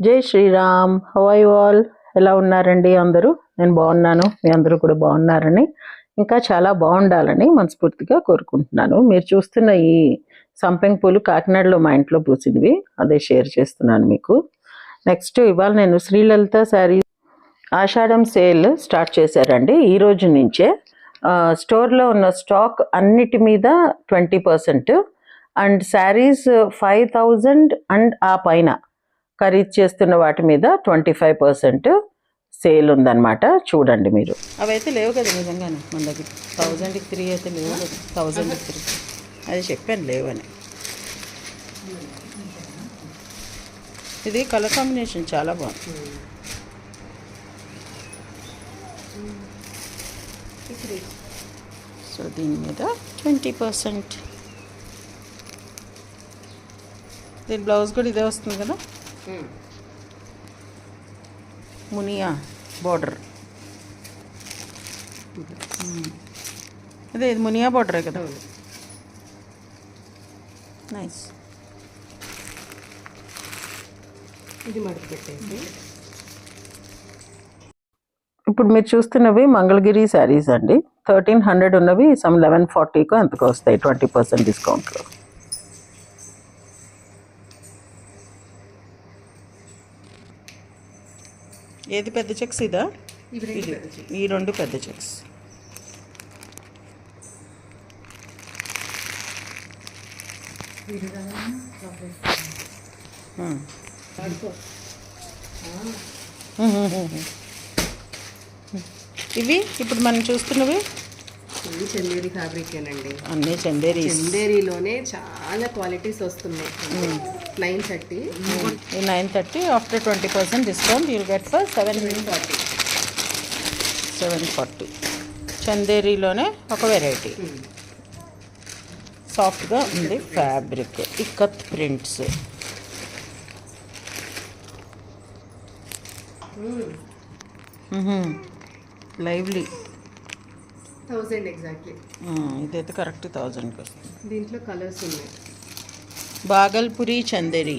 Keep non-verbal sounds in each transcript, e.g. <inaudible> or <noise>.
జై శ్రీరామ్. హవై వాల్ ఎలా ఉన్నారండి అందరూ? నేను బాగున్నాను. మీ అందరూ కూడా బాగున్నారని. ఇంకా చాలా బాగుండాలని మనస్ఫూర్తిగా కోరుకుంటున్నాను. మీరు చూస్తున్న ఈ సంపెంగ పూలు కాకినాడలో మా ఇంట్లో పూసినవి. అదే షేర్ చేస్తున్నాను మీకు. నెక్స్ట్ ఇవాళ నేను శ్రీలలిత శారీ ఆషాఢం సేల్ స్టార్ట్ చేశారండి. ఈ రోజు నుంచే స్టోర్లో ఉన్న స్టాక్ అన్నిటి మీద twenty percent. And saris five thousand and ఆ పైన. ఖరీదు చేస్తున్న వాటి మీద ట్వంటీ ఫైవ్ పర్సెంట్ సేల్ ఉందన్నమాట. చూడండి మీరు. అవైతే లేవు కదా నిజంగానే మన దగ్గర. థౌజండ్కి త్రీ అయితే లేవు కదా. థౌజండ్కి త్రీ. అది చెప్పాను లేవని. ఇది కలర్ కాంబినేషన్ చాలా బాగుంది. సో దీని మీద ట్వంటీ పర్సెంట్. దీని బ్లౌజ్ కూడా ఇదే వస్తుంది కదా? మునియా బార్డర్. అదే ఇది మునియా బార్డరే కదా. నైస్. ఇది మడత పెట్టేసి ఇప్పుడు మీరు చూస్తున్నవి మంగళగిరి శారీస్ అండి. థర్టీన్ హండ్రెడ్ ఉన్నవి సమ్ లెవెన్ ఫార్టీకు అంతకు వస్తాయి ట్వంటీ పర్సెంట్ డిస్కౌంట్లో ఏది పెద్ద చెక్స్ ఇదా? ఇవి ఇది. ఈ రెండు పెద్ద చెక్స్. ఇవి ఇప్పుడు మనం చూస్తున్నవి? చందేరి ఫ్యాబ్రిక్ ఏనండి. అన్నీ చందేరి చందేరిలోనే చాలా క్వాలిటీస్ వస్తున్నాయి. Nine thirty. ఈ nine thirty after twenty percent discount you'll get for seven forty seven forty. చందేరిలోనే ఒక వెరైటీ. సాఫ్ట్గా ఉంది fabric. Ikat prints. Lively. Thousand exactly. ఇదైతే కరెక్ట్ థౌజండ్కి వస్తుంది. దీంట్లో కలర్స్ ఉన్నాయి. బాగల్పురి చందేరి.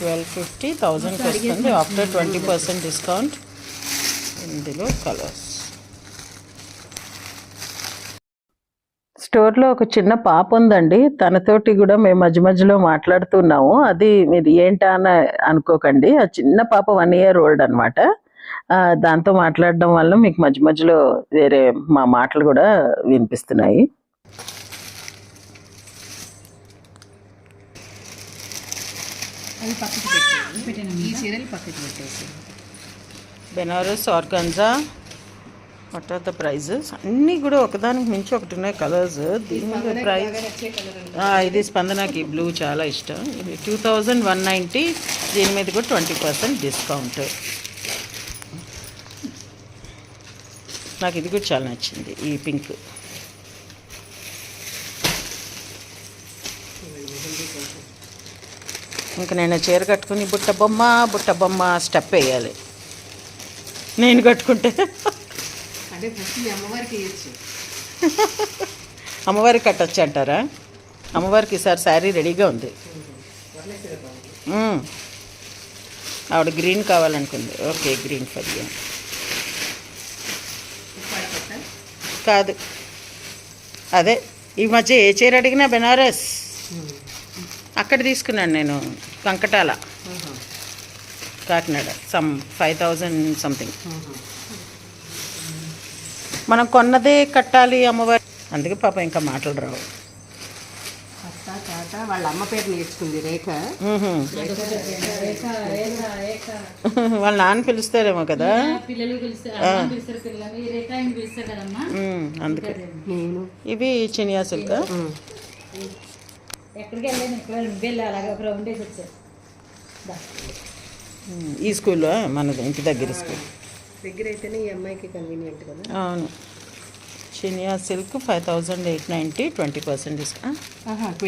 ట్వెల్వ్ ఫిఫ్టీ థౌజండ్కి వస్తుంది ఆఫ్టర్ ట్వంటీ పర్సెంట్ డిస్కౌంట్. ఇందులో కలర్స్. స్టోర్లో ఒక చిన్న పాప ఉందండి. తనతోటి కూడా మేము మధ్య మధ్యలో మాట్లాడుతున్నాము. అది మీరు ఏంటా అని అనుకోకండి. ఆ చిన్న పాప వన్ ఇయర్ ఓల్డ్ అనమాట దాంతో మాట్లాడడం వల్ల మీకు మధ్య మధ్యలో వేరే మా మాటలు కూడా వినిపిస్తున్నాయి. అది పక్కకి పెట్టేసి ఈ చీరలు పక్కకి పెట్టేసి Banaras organza what are the prices? అన్నీ కూడా ఒకదానికి మించి ఒకటి ఉన్నాయి కలర్స్. దీని మీద ప్రైస్ ఇది స్పందనకి బ్లూ చాలా ఇష్టం. ఇది టూ థౌజండ్ వన్ నైంటీ దీని మీద కూడా ట్వంటీ పర్సెంట్ డిస్కౌంట్ నాకు ఇది కూడా చాలా నచ్చింది ఈ పింక్. ఇంకా నేను చీర కట్టుకుని బుట్ట బొమ్మ బుట్ట బొమ్మ స్టెప్ వేయాలి. నేను కట్టుకుంటే. అమ్మవారికి కట్టొచ్చు అంటారా? అమ్మవారికి ఈసారి శారీ రెడీగా ఉంది. ఆవిడ green కావాలనుకుంది. Okay green for you. కాదు. అదే ఈ మధ్య ఏ చీర అడిగినా బెనారస్. అక్కడ తీసుకున్నాను నేను Kankatala Kakinada some five thousand something. మనం కొన్నదే కట్టాలి అమ్మవారి. అందుకే పాప ఇంకా మాటలు రావు. వాళ్ళ అమ్మ పేరు నేర్చుకుంది రేఖ. వాళ్ళ నాన్న పిలుస్తారేమో కదా? అందుకే. నేను. ఇవి చినియా సిల్క్. ఈ స్కూల్లో మనది ఇంటి దగ్గర స్కూల్. దగ్గర అయితేనే ఈ అమ్మాయికి కన్వీనియంట్ కదా. అవును. Chiniya silk five thousand eight ninety twenty percent discount.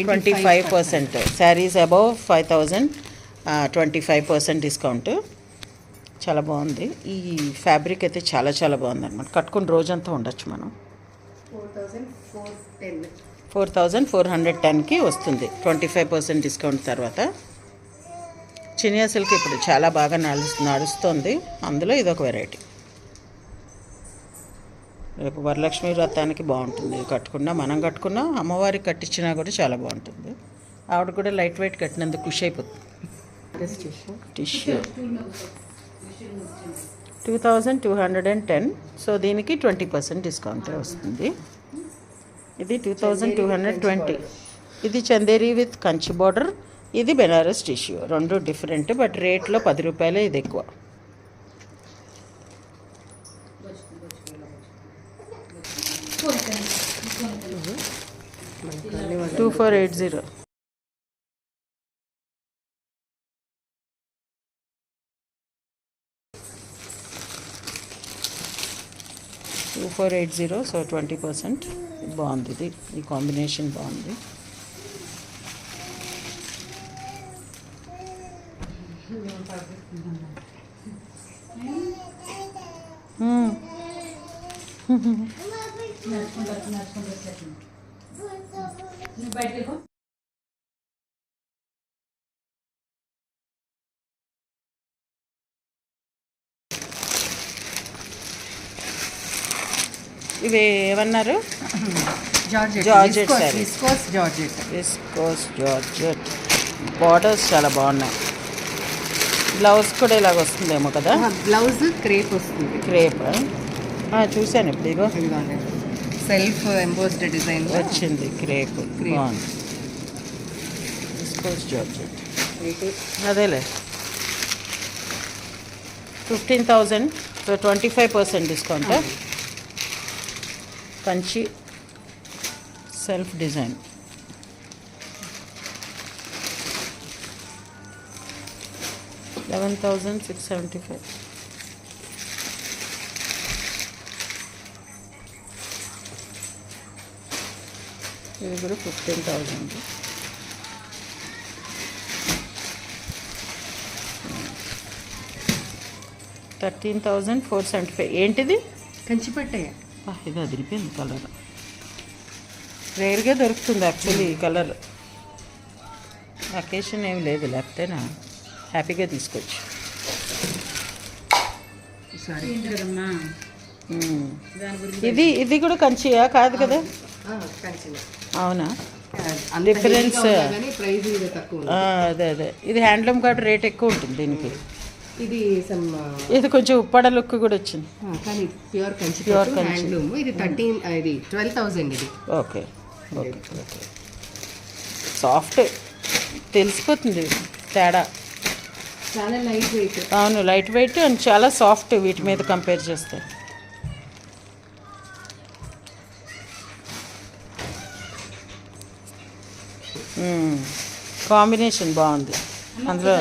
Twenty five percent. Saris above five thousand twenty five percent discount. చాలా బాగుంది. ఈ ఫ్యాబ్రిక్ అయితే చాలా చాలా బాగుంది అనమాట కట్టుకుని రోజంతా ఉండొచ్చు మనం. Four thousand four ten. Four thousand four hundred టెన్కి వస్తుంది. ట్వంటీ ఫైవ్ పర్సెంట్ డిస్కౌంట్ తర్వాత. చినియా సిల్క్ ఇప్పుడు చాలా బాగా నడు నడుస్తుంది అందులో ఇదొక వెరైటీ. రేపు వరలక్ష్మి వ్రతానికి బాగుంటుంది. కట్టుకున్నా మనం కట్టుకున్నా అమ్మవారికి కట్టించినా కూడా చాలా బాగుంటుంది. ఆవిడ కూడా లైట్ వెయిట్ కట్టినందుకు ఖుషి అయిపోతుంది. Tissue two thousand two hundred and ten so దీనికి ట్వంటీ పర్సెంట్ డిస్కౌంట్ వస్తుంది. ఇది two thousand two hundred twenty. ఇది చందేరి విత్ కంచి బార్డర్ ఇది బెనారస్ టిష్యూ రెండు డిఫరెంట్ బట్ రేట్లో పది రూపాయలే ఇది ఎక్కువ. Two four eight zero two four eight zero so twenty percent బాగుంది ఇది. ఈ కాంబినేషన్ బాగుంది. Hmm. <laughs> ఇవి ఏమన్నారు? Georgette. Georgette viscose georgette. Viscose georgette. Borders చాలా బాగున్నాయి. బ్లౌజ్ కూడా ఇలాగ వస్తుందేమో కదా? బ్లౌజ్ క్రేప్ వస్తుంది. క్రేప్? చూశాను ఇప్పుడు ఇగో ఇదిగోండి. సెల్ఫ్ ఎంబోస్డ్ డిజైన్ వచ్చింది క్రేప్ అదేలే. Fifteen thousand so twenty five percent discount Kanchi self design eleven thousand six seventy five ఇది కూడా fifteen thousand. Thirteen thousand four seventy five. ఏంటిది? కంచిపట్టే ఆ, ఇది అదిరిపోయింది కలర్. రేర్గా దొరుకుతుంది యాక్చువల్లీ ఈ కలర్. అకేషన్ ఏమి లేదు లేకపోతేనా? హ్యాపీగా తీసుకోవచ్చు. ఇది ఇది కూడా కంచియా? కాదు కదా? కంచి అవునా? డిఫరెన్స్ అదే అదే. ఇది హ్యాండ్లూమ్ కాబట్టి రేట్ ఎక్కువ ఉంటుంది దీనికి. ఇది సమ్ ఇది కొంచెం ఉప్పాడ లుక్ కూడా వచ్చింది. కానీ ప్యూర్ కంచి ప్యూర్. హ్యాండ్లూమ్ ఇది థర్టీన్ ఇది ట్వెల్వ్ థౌసండ్ ఇది. ఓకే ఓకే ఓకే సాఫ్ట్ తెలిసిపోతుంది తేడా. చాలా లైట్ వెయిట్ అవును లైట్ వెయిట్ అండ్ చాలా సాఫ్ట్ వీటి మీద కంపేర్ చేస్తే. కాంబినేషన్ బాగుంది. అందులో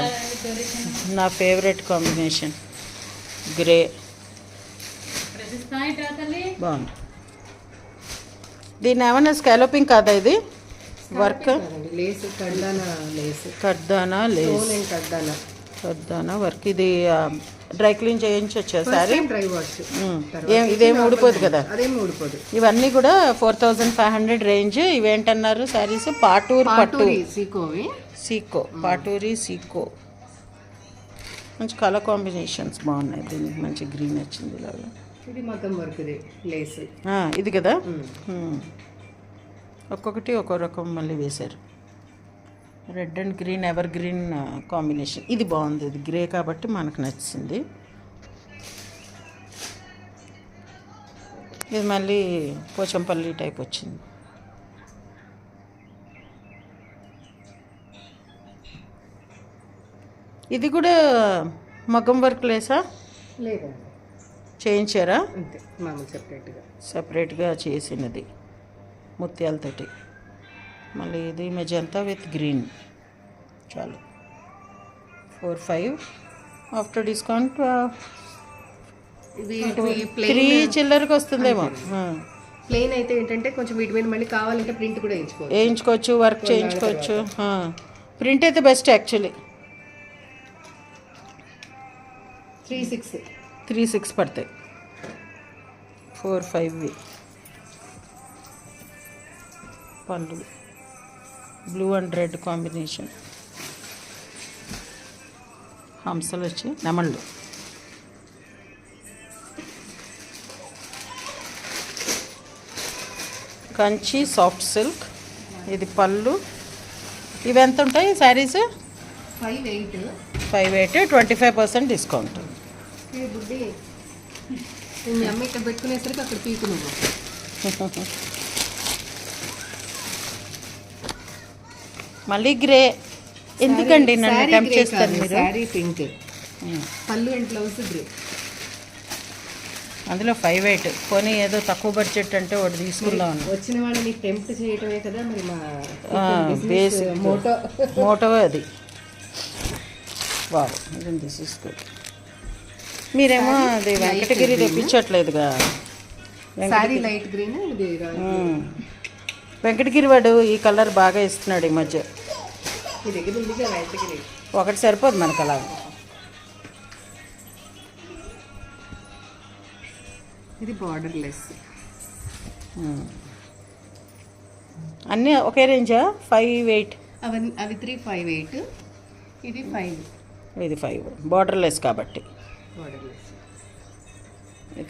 నా ఫేవరెట్ కాంబినేషన్ గ్రే బాగుంది. దీన్ని ఏమన్నా స్కాలోపింగ్ కాదా ఇది? వర్క్ లేస్ కడ్డాన లేస్ కడ్దానా కడ్డాన కడ్దానా వర్క్ ఇది డ్రై క్లీన్ చేయించొచ్చా సారీ డ్రై వాష్ ఏం ఇదేం ఊడిపోదు కదా. అదేం ఊడిపోదు. ఇవన్నీ కూడా four thousand five hundred range ఇవేంటన్నారు? Saris పాటూర్ పట్టు. సీకోవి. సీకో పాటూరి సీకో. మంచి కలర్ కాంబినేషన్స్ బాగున్నాయి. దీనికి మంచి గ్రీన్ వచ్చింది ఇలాగా. ఇది లేస్. కదా. ఒక్కొక్కటి ఒక్కో రకం మళ్ళీ వేశారు. Red and green evergreen combination. ఇది బాగుంది ఇది గ్రే కాబట్టి మనకు నచ్చింది. ఇది మళ్ళీ పోచంపల్లి టైప్ వచ్చింది. ఇది కూడా మగ్గం వర్క్ లేసా? లేదండి. చేయించారా? అంతే మామూలు సెపరేట్గా సపరేట్గా చేసినది ముత్యాలతోటి. మళ్ళీ ఇది మెజంతా విత్ గ్రీన్ చాలు. Four five after discount three చిల్లరకు వస్తుందేమో. ప్లెయిన్ అయితే ఏంటంటే కొంచెం వీటి మీద మళ్ళీ కావాలంటే ప్రింట్ కూడా వేయించుకోవచ్చు. వేయించుకోవచ్చు వర్క్ చేయించుకోవచ్చు. ప్రింట్ అయితే best actually three six three six పడతాయి. ఫోర్ ఫైవ్వి పళ్ళు బ్లూ అండ్ రెడ్ కాంబినేషన్. హంసలు వచ్చి నెమళ్ళు. Kanchi soft silk. ఇది పళ్ళు. ఇవి ఎంత ఉంటాయి saris? Five eight five eight twenty five percent discount పెట్టుకునేసరికి అక్కడ పీకు <laughs> మళ్ళీ గ్రే. ఎందుకండి నన్ను టెంప్ట్ చేస్తారు మీరు? Sari pink um. పళ్ళు అండ్ బ్లౌజ్ గ్రే అందులో ఫైవ్ ఎయిట్ పోనీ ఏదో తక్కువ బడ్జెట్ అంటే ఒకటి తీసుకుందాం వచ్చిన వాళ్ళని టెంప్ట్ చేయటమే కదా మరి మా బేసిక్ మోటో. మోటో అది. వావ్ దిస్ ఇస్ గుడ్ మీరేమో అది వెంకటగిరి తెప్పించట్లేదుగా. శారీ లైట్ గ్రీన్ ఇది. వెంకటగిరి వాడు ఈ కలర్ బాగా ఇస్తున్నాడు ఈ మధ్య. ఒకటి సరిపోదు మనకు అలా. ఇది బార్డర్ లెస్. అన్నీ ఒకే రేంజా? Five eight? అవన్నీ అవి త్రీ ఫైవ్ ఎయిట్ ఇది ఫైవ్. ఇది ఫైవ్. బార్డర్లెస్ కాబట్టి. Borderless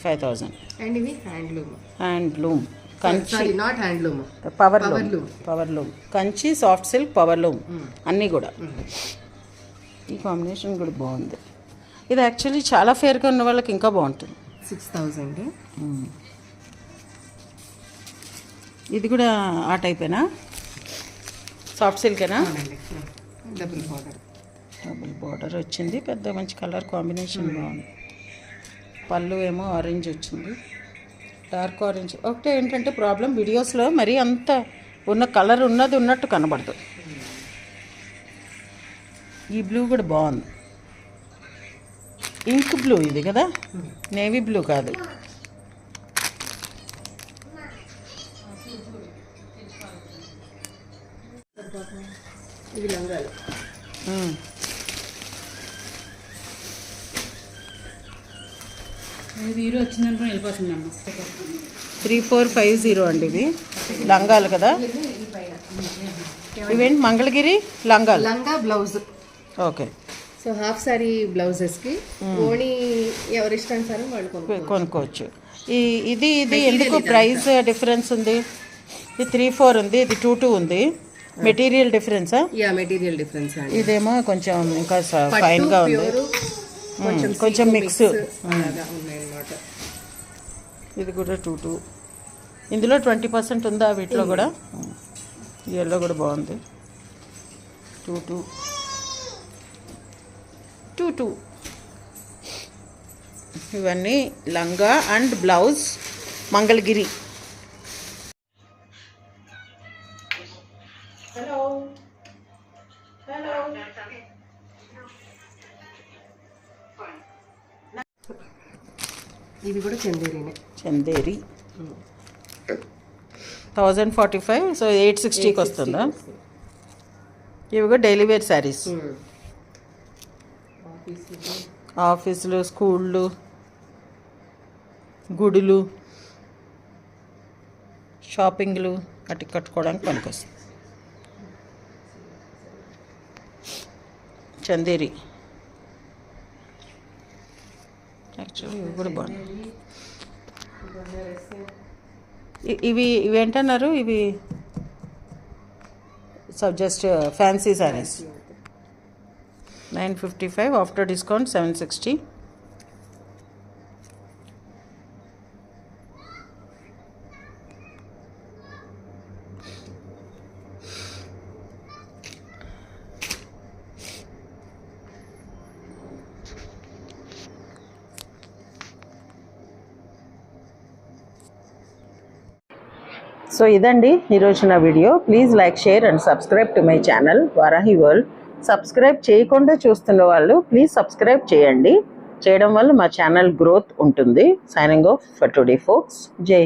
five thousand. అండ్ ఇవి handloom. Handloom. Kanchi. Not handloom power loom. Power loom Kanchi soft silk power loom అన్నీ కూడా. ఈ కాంబినేషన్ కూడా బాగుంది. ఇది యాక్చువల్లీ చాలా ఫేర్గా ఉన్న వాళ్ళకి ఇంకా బాగుంటుంది. సిక్స్ థౌజండ్ ఇది కూడా ఆ టైపేనా సాఫ్ట్ సిల్కేనా డబుల్ బార్డర్ డబుల్ బార్డర్ వచ్చింది. పెద్ద మంచి కలర్ కాంబినేషన్ బాగుంది. పళ్ళు ఏమో ఆరెంజ్ వచ్చింది. Dark orange. ఒకటే ఏంటంటే ప్రాబ్లం వీడియోస్లో మరీ అంత ఉన్న కలర్ ఉన్నది ఉన్నట్టు కనబడదు. ఈ బ్లూ కూడా బాగుంది. ఇంక్ బ్లూ ఇది కదా? నేవీ బ్లూ కాదు ఇవి లంగాలు మ్మ్. హీరో వచ్చిందనుకుని వెళ్ళిపోతుంది అమ్మ త్రీ ఫోర్ ఫైవ్ జీరో అండి ఇవి లంగాలు కదా? ఇవేంటి? మంగళగిరి లంగాలు? లంగా blouse. Okay. So half sari బ్లౌజెస్కి ఓణి ఎవరి ఇష్టానుసారం వాళ్ళు కొనుక్కోవచ్చు. కొనుక్కోవచ్చు. ఈ ఇది ఇది ఎందుకు ప్రైస్ డిఫరెన్స్ ఉంది? ఇది త్రీ ఫోర్ ఉంది ఇది టూ టూ ఉంది. మెటీరియల్ డిఫరెన్సా? యా మెటీరియల్ డిఫరెన్స్ అండి. ఇదేమో కొంచెం ఇంకా ఫైన్గా ఉంది. కొంచెం కొంచెం మిక్స్ ఇది కూడా టూ టూ ఇందులో ట్వంటీ పర్సెంట్ ఉందా వీటిలో కూడా? ఎల్లో కూడా బాగుంది. టూ టూ టూ టూ ఇవన్నీ లంగా అండ్ బ్లౌజ్ మంగళగిరి. ఇది కూడా చందేరినే. Chanderi. Thousand forty five so eight సిక్స్టీకి వస్తుందా? ఇవి కూడా డైలీ వేర్ శారీస్. ఆఫీసులు. స్కూళ్ళు గుడులు షాపింగ్లు అటు కట్టుకోవడానికి పనికొస్తుంది. చందేరి. యాక్చువల్లీ ఇవి కూడా బాగున్నాయి. ఇ- ఇవి ఇవి ఏంటన్నారు? ఇవి sub just fancy saris. Nine fifty five after discount seven sixty. So ఇదండి ఈరోజు నా video. Please like share and subscribe to my channel Varahi world. Subscribe చేయకుండా చూస్తున్న వాళ్ళు ప్లీజ్ సబ్స్క్రైబ్ చేయండి. చేయడం వల్ల మా ఛానల్ గ్రోత్ ఉంటుంది. Signing off for today folks జై